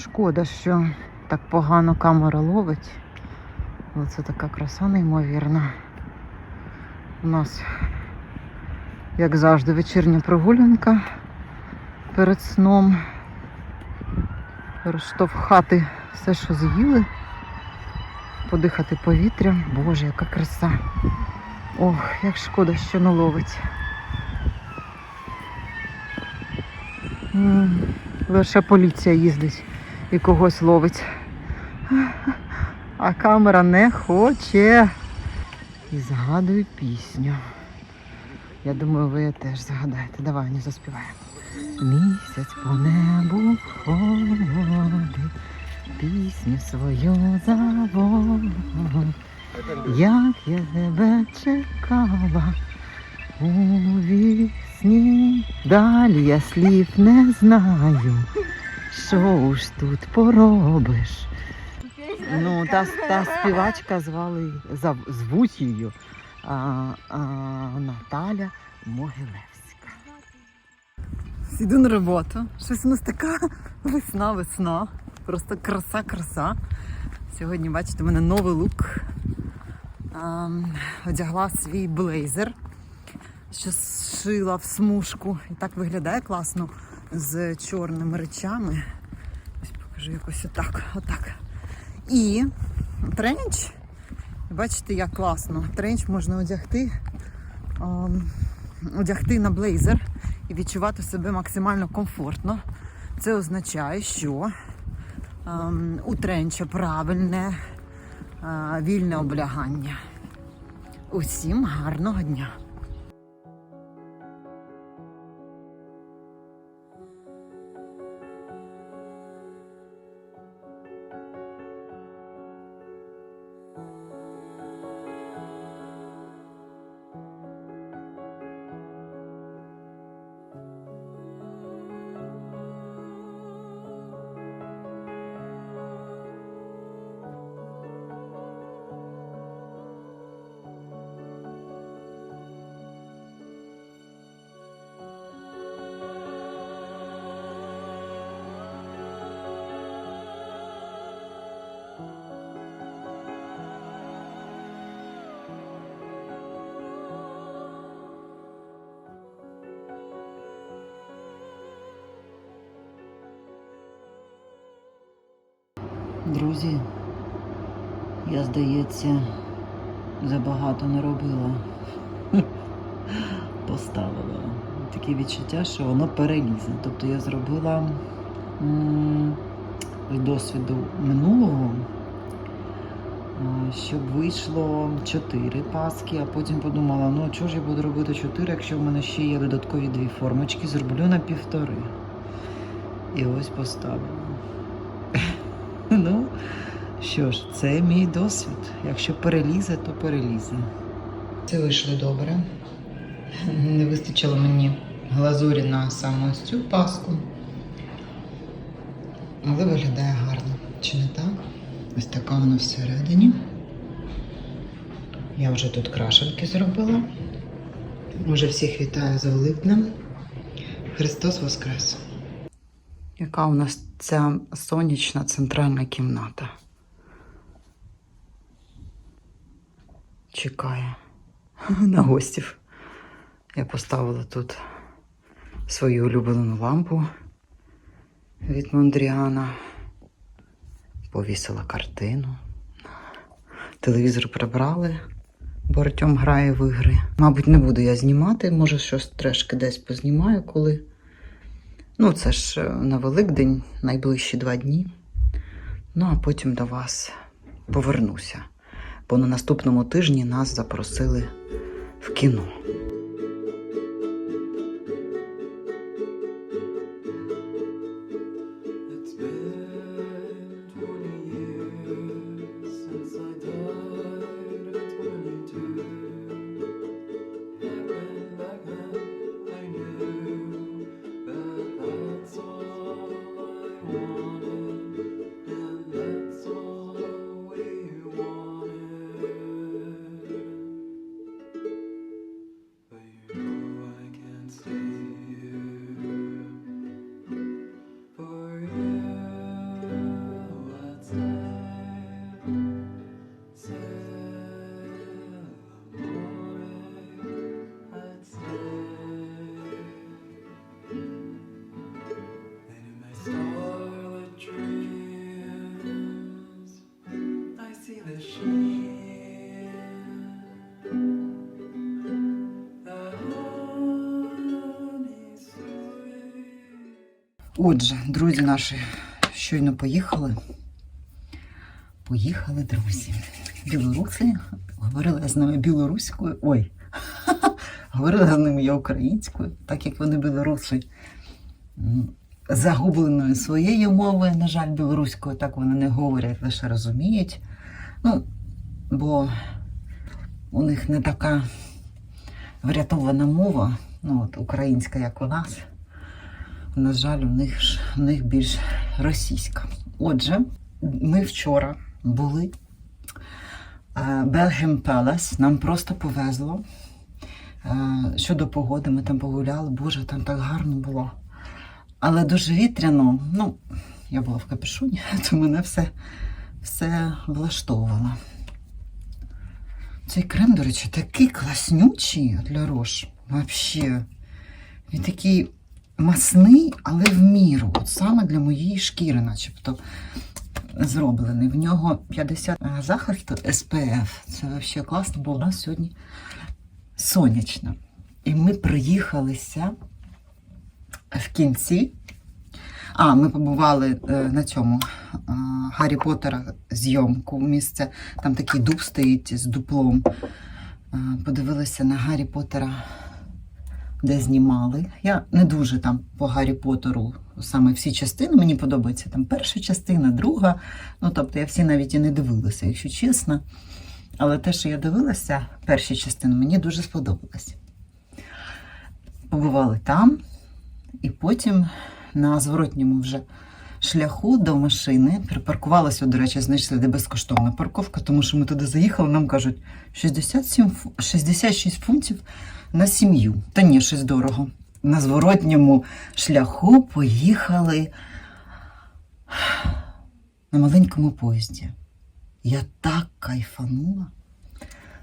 Шкода, що так погано камера ловить. Оце така краса неймовірна. У нас, як завжди, вечірня прогулянка перед сном. Розштовхати все, що з'їли, подихати повітрям. Боже, яка краса. Ох, як шкода, що не ловить. Лише поліція їздить і когось ловить. А камера не хоче. І згадую пісню. Я думаю, ви теж згадаєте. Давай, не заспіваємо. Місяць по небу ходить, пісню свою заводить. Як я тебе чекала у вісні, далі я слів не знаю. Що ж тут поробиш? Ну, та, та співачка звали звуть її а, а, Наталя Могилевська. Іду на роботу. Щось у нас така весна, весна. Просто краса, краса. Сьогодні, бачите, у мене новий лук. Ам, одягла свій блейзер, що зшила в смужку. І так виглядає класно з чорними речами. Ось покажу якось отак. отак. І тренч. Бачите, як класно. Тренч можна одягти, ам, одягти на блейзер і відчувати себе максимально комфортно. Це означає, що ам, у тренча правильне а, вільне облягання. Усім гарного дня! Друзі, я, здається, забагато не робила. Поставила. Таке відчуття, що воно перелізе. Тобто я зробила з досвіду минулого, щоб вийшло 4 паски, а потім подумала, ну чого ж я буду робити 4, якщо в мене ще є додаткові дві формочки, зроблю на півтори. І ось поставила. Що ж, це мій досвід. Якщо перелізе, то перелізе. Це вийшло добре. Не вистачило мені глазурі на саме ось цю паску. Але виглядає гарно. Чи не так? Ось така вона всередині. Я вже тут крашенки зробила. Уже всіх вітаю з Великднем. Христос Воскрес! Яка у нас ця сонячна центральна кімната? Чекає на гостів. Я поставила тут свою улюблену лампу від Мондріана. Повісила картину. Телевізор прибрали, бо Артем грає в ігри. Мабуть, не буду я знімати, може, щось трошки десь познімаю, коли. Ну, це ж е, на Великдень, найближчі два дні. Ну, а потім до вас повернуся. Бо на наступному тижні нас запросили в кіно. Отже, друзі наші щойно поїхали. Поїхали, друзі. Білоруси. Говорила з ними білоруською. Ой, говорила з ними я українською, так як вони білоруси загубленою своєю мовою, на жаль, білоруською, так вони не говорять, лише розуміють. Ну, бо у них не така врятована мова, ну, от, українська, як у нас. На жаль, у них, у них більш російська. Отже, ми вчора були Белгем Пелес, нам просто повезло. Е, Щодо погоди, ми там погуляли, Боже, там так гарно було. Але дуже вітряно. Ну, я була в капюшоні, то мене все, все влаштовувало. Цей крем, до речі, такий класнючий для рош. Вообще. Він такий масний, але в міру. От саме для моєї шкіри, начебто, зроблений. В нього 50 захисту SPF. Це взагалі класно, бо у нас сьогодні сонячно. І ми приїхалися в кінці. А, ми побували е, на цьому е, Гаррі Поттера зйомку місце. Там такий дуб стоїть з дуплом. Е, подивилися на Гаррі Поттера, де знімали. Я не дуже там по Гаррі Поттеру саме всі частини. Мені подобається там перша частина, друга. Ну, тобто я всі навіть і не дивилася, якщо чесно. Але те, що я дивилася, перші частини, мені дуже сподобалось. Побували там, і потім на зворотньому вже шляху до машини припаркувалася, до речі, знайшли, де безкоштовна парковка, тому що ми туди заїхали, нам кажуть 67, 66 фунтів на сім'ю. Та ні, щось дорого. На зворотньому шляху поїхали на маленькому поїзді. Я так кайфанула.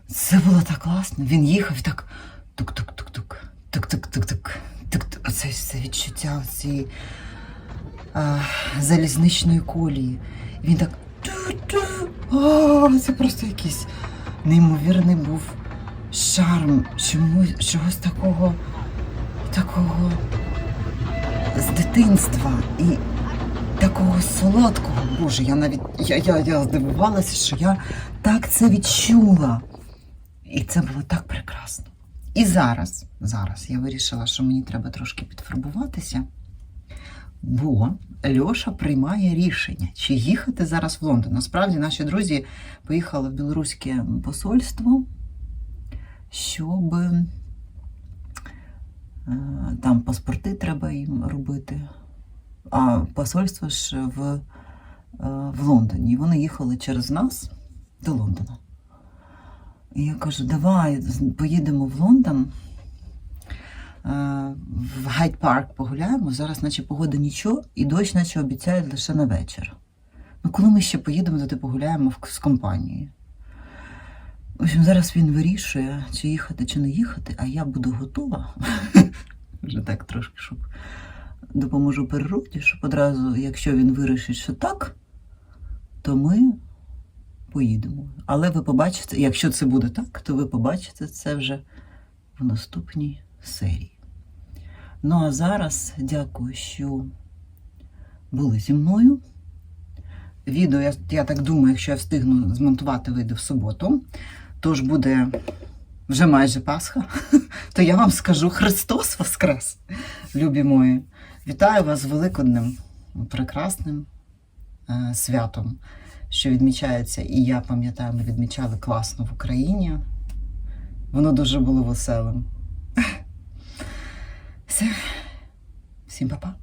Це було так класно. Він їхав так тук-тук-тук-тук, тук-тук-тук-тук. тук-тук. Оце все відчуття цієї а, залізничної колії. Він так. О, це просто якийсь неймовірний був шарм чомусь, чогось такого, такого з дитинства і такого солодкого. Боже, я навіть я, я, я здивувалася, що я так це відчула. І це було так прекрасно. І зараз, зараз я вирішила, що мені треба трошки підфарбуватися, бо Льоша приймає рішення, чи їхати зараз в Лондон. Насправді наші друзі поїхали в білоруське посольство, щоб е, там паспорти треба їм робити. А посольство ж в, е, в Лондоні. Вони їхали через нас до Лондона. І я кажу, давай поїдемо в Лондон, в Гайд Парк погуляємо. Зараз, наче погода нічого, і дощ, наче обіцяють лише на вечір. Ну, коли ми ще поїдемо, туди погуляємо з компанією. В общем, зараз він вирішує, чи їхати, чи не їхати, а я буду готова. Вже так трошки, щоб допоможу природі, щоб одразу, якщо він вирішить, що так, то ми поїдемо. Але ви побачите, якщо це буде так, то ви побачите це вже в наступній серії. Ну а зараз дякую, що були зі мною. Відео, я, я так думаю, якщо я встигну змонтувати, вийде в суботу. Тож буде вже майже Пасха, то я вам скажу Христос Воскрес, любі мої. Вітаю вас з Великоднем, прекрасним е, святом, що відмічається, і я пам'ятаю, ми відмічали класно в Україні. Воно дуже було веселим. sin papá.